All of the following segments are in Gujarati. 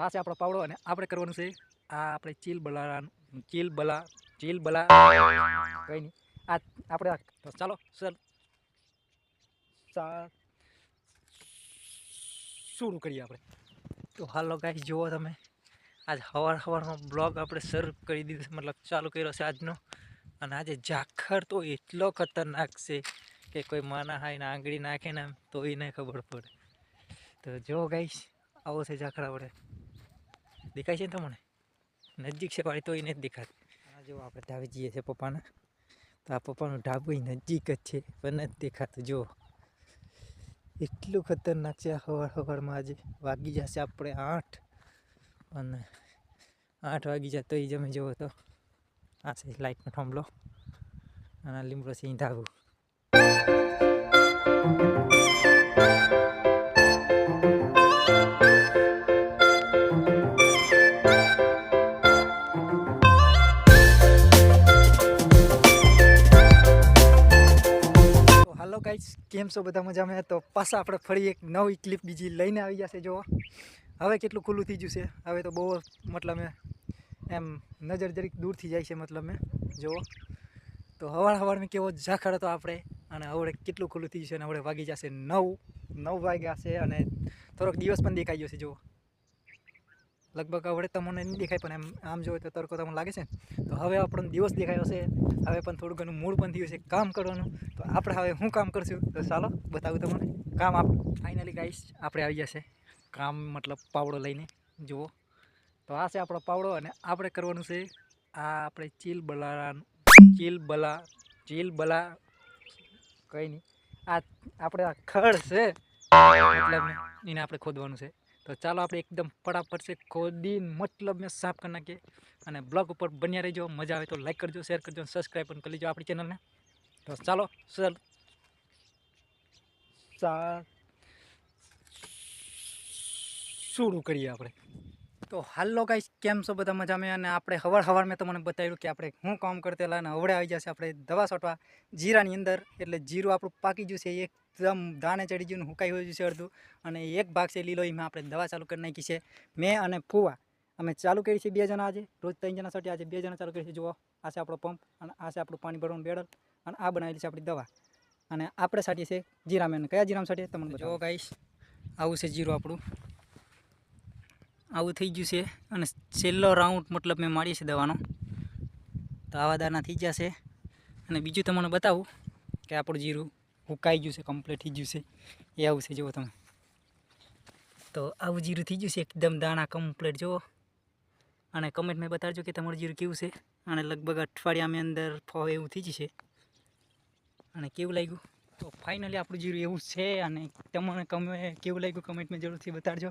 આ છે આપણો પાવડો અને આપણે કરવાનું છે આ આપણે ચીલ બલા ચીલ બલા ચીલ બલા કંઈ નહીં આ આપણે ચાલો, સર. શરૂ કરીએ આપણે. તો હાલો ગાઈસ, જુઓ તમે. આજ હવાર હવારમાં બ્લોગ આપણે શરૂ કરી દીધો છે. મતલબ ચાલુ કર્યો છે આજનો. અને આજે ઝાખર તો એટલો ખતરનાક છે કે કોઈ માના હાઈને આંગળી નાખે ને તો એ ખબર પડે. તો જો ગાઈશ આવો છે ઝાખર આપણે. દેખાય છે ને તમને? નજીક છે પાણી તો એ નથી દેખાતું. આ જો આપણે ઢાબે જઈએ છીએ પપ્પાના. તો આ પપ્પાનું ઢાબુ નજીક જ છે, પણ નથી દેખાતું. જો, એટલું ખતરનાક છે સવાર સવારમાં આજે. વાગી જશે આપણે આઠ. અને આઠ વાગી જાય તો એ જમે જવો તો. આ છે લાઇટનો થાંભલો. અને લીમડો છે અહીં ગાઈસ કેમ છો? બધા મજામાં? તો પાછા આપણે ફરી એક નવી ક્લિપ બીજી લઈને આવી જશે જો હવે કેટલું ખુલ્લું થઈ ગયું છે. હવે તો બહુ મતલબ એમ નજર જરીક દૂરથી જાય છે, મતલબ મેં જુઓ. તો હવાર હવારમાં કેવો ઝાખડ હતો આપણે, અને હવે કેટલું ખુલ્લું થઈ ગયું છે, અને હવે વાગી જશે નવ નવ વાગ્યા છે, અને થોડોક દિવસ પણ દેખાઈ ગયો છે, જુઓ. લગભગ હવે તમને નહીં દેખાય, પણ એમ આમ જોવે તો તડકો તમને લાગે છે. તો હવે આપણને દિવસ દેખાયો છે. હવે પણ થોડું ઘણું મૂળ પણ થયું છે કામ કરવાનું. તો આપણે હવે હું કામ કરશું? તો ચાલો, બતાવું તમને. કામ આપ ફાઇનલી ગાઈશ આપણે આવી જશે કામ મતલબ પાવડો લઈને, જુઓ. તો આ છે આપણો પાવડો અને આપણે કરવાનું છે આ આપણે ચીલ બલાનું ચીલ બલા ચીલ બલા, કંઈ નહીં. આ, આપણે આ ખડ છે. એટલે એને આપણે ખોદવાનું છે. તો ચાલો આપણે એકદમ ફટાફટ છે ખોદી મતલબ મેં સાફ કરી નાખીએ. અને બ્લોગ ઉપર બન્યા રહેજો. મજા આવે તો લાઈક કરજો શેર કરજો સબસ્ક્રાઈબ પણ કરી લેજો આપણી ચેનલને તો ચાલો સર શરૂ કરીએ આપણે. તો હાલો ગાઈસ કેમ છો બધા મજામાં? અને આપણે હવાર હવાર મેં તમને બતાવ્યું કે આપણે શું કામ કરતેલા અને હવડે આવી જશે આપણે દવા છોટવા જીરાની અંદર. એટલે જીરું આપણું પાકી ગયું છે એકદમ ધાણે ચડી ગયું હુકાઈ ગયું છે અડધું. અને એક ભાગ છે લીલો એમાં આપણે દવા ચાલુ કરી નાખી છે. મેં અને ફુવા અમે ચાલુ કરી છે બે જણા આજે. રોજ ત્રણ જણા સાથે આજે બે જણા ચાલુ કરી છે. જુઓ આ છે આપણો પંપ અને આ છે આપણું પાણી ભરવાનું બેડલ અને આ બનાવેલી છે આપણી દવા. અને આપણે સાટીએ છે જીરામાં. કયા જીરામ સાટીએ તમને જુઓ ગાઈશ આવું છે જીરું આપણું. આવું થઈ ગયું છે. અને છેલ્લો રાઉન્ડ મતલબ મેં મારી છે દવાનો. તો આવા દાના થઈ જશે. અને બીજું તમને બતાવું કે આપણું જીરું હુકાઈ ગયું છે કમ્પ્લીટ થઈ ગયું છે એ આવું છે, જુઓ તમે. તો આવું જીરું થઈ ગયું છે એકદમ દાણા કમ્પ્લીટ જુઓ. અને કમેન્ટમાં બતાવજો કે તમારું જીરું કેવું છે. અને લગભગ અઠવાડિયાની અંદર ફો એવું થઈ જશે. અને કેવું લાગ્યું? તો ફાઇનલી આપણું જીરું એવું છે અને તમને કમે, કેવું લાગ્યું કમેન્ટમાં જરૂરથી બતાડજો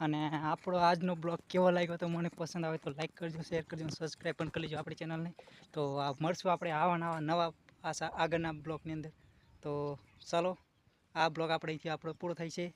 અને આપણો આજનો બ્લોગ કેવો લાગ્યો તો મને પસંદ આવે તો લાઈક કરજો શેર કરજો સબસ્ક્રાઈબ પણ કરી લેજો આપણી ચેનલને તો મળશું આપણે આવા નવા નવા આશા આગળના બ્લોગની અંદર. તો ચાલો આ બ્લોગ આપણે અહીંથી આપણો પૂરો થાય છે.